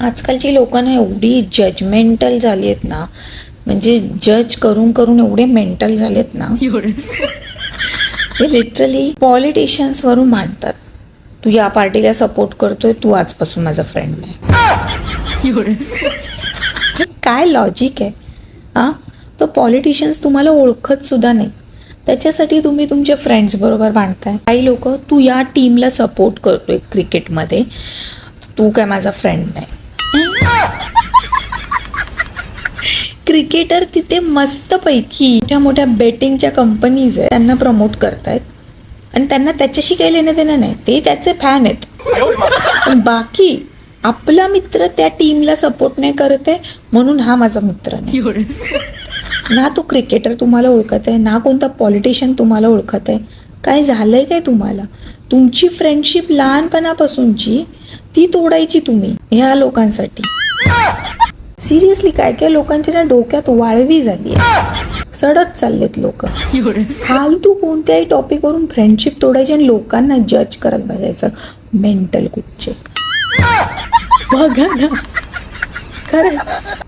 आजकालची लोकांना एवढी जजमेंटल झाली आहेत ना म्हणजे जज करून करून एवढे मेंटल झालेत ना. हे लिटरली पॉलिटिशियन्स वरून मांडतात. तू या पार्टीला सपोर्ट करतोय तू आजपासून माझा फ्रेंड नाही काय लॉजिक आहे? हा? तो पॉलिटिशियन्स तुम्हाला ओळखत सुद्धा नाही. त्याच्यासाठी तुम्ही तुमच्या फ्रेंड्स बरोबर बांधताय काही लोक तू या टीमला सपोर्ट करतोय क्रिकेटमध्ये तू काय माझा फ्रेंड नाही. क्रिकेटर तिथे मस्तपैकी मोठ्या मोठ्या बेटिंगच्या कंपनीज आहेत. त्यांना प्रमोट करतायत. आणि त्यांना त्याच्याशी काही लेणं देणं नाही. ते त्याचे फॅन आहेत. पण बाकी आपला मित्र त्या टीमला सपोर्ट नाही करत आहे म्हणून हा माझा मित्र नाही. ना तो क्रिकेटर तुम्हाला ओळखत आहे ना कोणता पॉलिटिशियन तुम्हाला ओळखत आहे. काय झालंय काय तुम्हाला? तुमची फ्रेंडशिप लहानपणापासूनची ती तोडायची तुम्ही ह्या लोकांसाठी. सिरियसली काय काय लोकांच्या ना डोक्यात वाळवी झाली सडत चाललेत लोक. फालतू कोणत्याही टॉपिकवरून फ्रेंडशिप तोडायची आणि लोकांना जज करत बसायचं. मेंटल कुठचे बघा ना. खरंच.